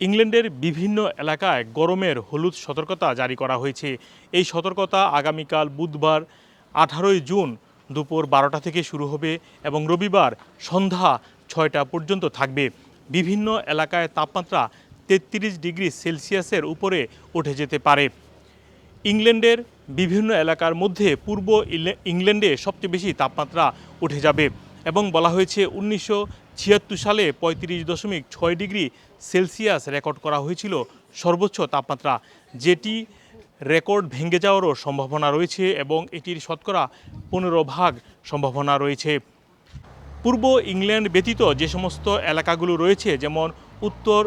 ইংল্যান্ডের বিভিন্ন এলাকায় গরমের হলুদ সতর্কতা জারি করা হয়েছে। এই সতর্কতা আগামীকাল বুধবার, আঠারোই জুন দুপুর বারোটা থেকে শুরু হবে এবং রবিবার সন্ধ্যা ছয়টা পর্যন্ত থাকবে। বিভিন্ন এলাকায় তাপমাত্রা তেত্রিশ ডিগ্রি সেলসিয়াসের উপরে উঠে যেতে পারে। ইংল্যান্ডের বিভিন্ন এলাকার মধ্যে পূর্ব ইলে- ইংল্যান্ডে সবচেয়ে বেশি তাপমাত্রা উঠে যাবে এবং বলা হয়েছে উনিশশো ছিয়াত্তর সালে পঁয়ত্রিশ দশমিক ছয় ডিগ্রি সেলসিয়াস রেকর্ড করা হয়েছিল সর্বোচ্চ তাপমাত্রা, যেটি রেকর্ড ভেঙে যাওয়ারও সম্ভাবনা রয়েছে এবং এটির শতকরা পনেরো ভাগ সম্ভাবনা রয়েছে। পূর্ব ইংল্যান্ড ব্যতীত যে সমস্ত এলাকাগুলো রয়েছে, যেমন উত্তর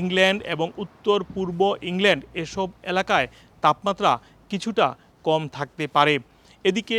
ইংল্যান্ড এবং উত্তর পূর্ব ইংল্যান্ড, এসব এলাকায় তাপমাত্রা কিছুটা কম থাকতে পারে। এদিকে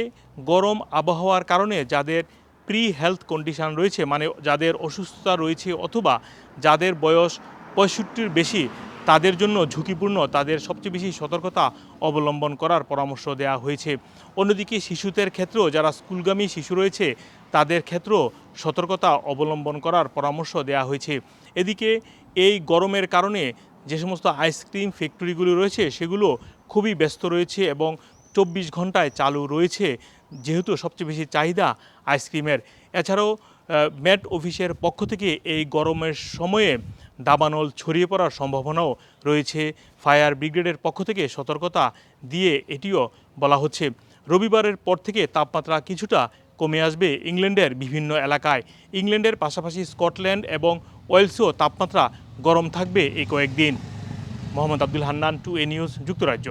গরম আবহাওয়ার কারণে যাদের প্রি হেলথ কন্ডিশন রয়েছে মানে যাদের অসুস্থতা রয়েছে অথবা যাদের বয়স পঁয়ষট্টির বেশি, তাদের জন্য ঝুঁকিপূর্ণ, তাদের সবচেয়ে বেশি সতর্কতা অবলম্বন করার পরামর্শ দেওয়া হয়েছে। অন্যদিকে শিশুদের ক্ষেত্রেও, যারা স্কুলগামী শিশু রয়েছে, তাদের ক্ষেত্রেও সতর্কতা অবলম্বন করার পরামর্শ দেওয়া হয়েছে। এদিকে এই গরমের কারণে যে সমস্ত আইসক্রিম ফ্যাক্টরিগুলো রয়েছে, সেগুলো খুবই ব্যস্ত রয়েছে এবং চব্বিশ ঘন্টায় চালু রয়েছে, যেহেতু সবচেয়ে বেশি চাহিদা আইসক্রিমের। এছাড়াও ম্যাট অফিসের পক্ষ থেকে এই গরমের সময়ে দাবানল ছড়িয়ে পড়ার সম্ভাবনাও রয়েছে। ফায়ার ব্রিগেডের পক্ষ থেকে সতর্কতা দিয়ে এটিও বলা হচ্ছে। রবিবারের পর থেকে তাপমাত্রা কিছুটা কমে আসবে ইংল্যান্ডের বিভিন্ন এলাকায়। ইংল্যান্ডের পাশাপাশি স্কটল্যান্ড এবং ওয়েলসেও তাপমাত্রা গরম থাকবে এই কয়েকদিন। Mohammad Abdul Hannan, two A news, যুক্তরাজ্য।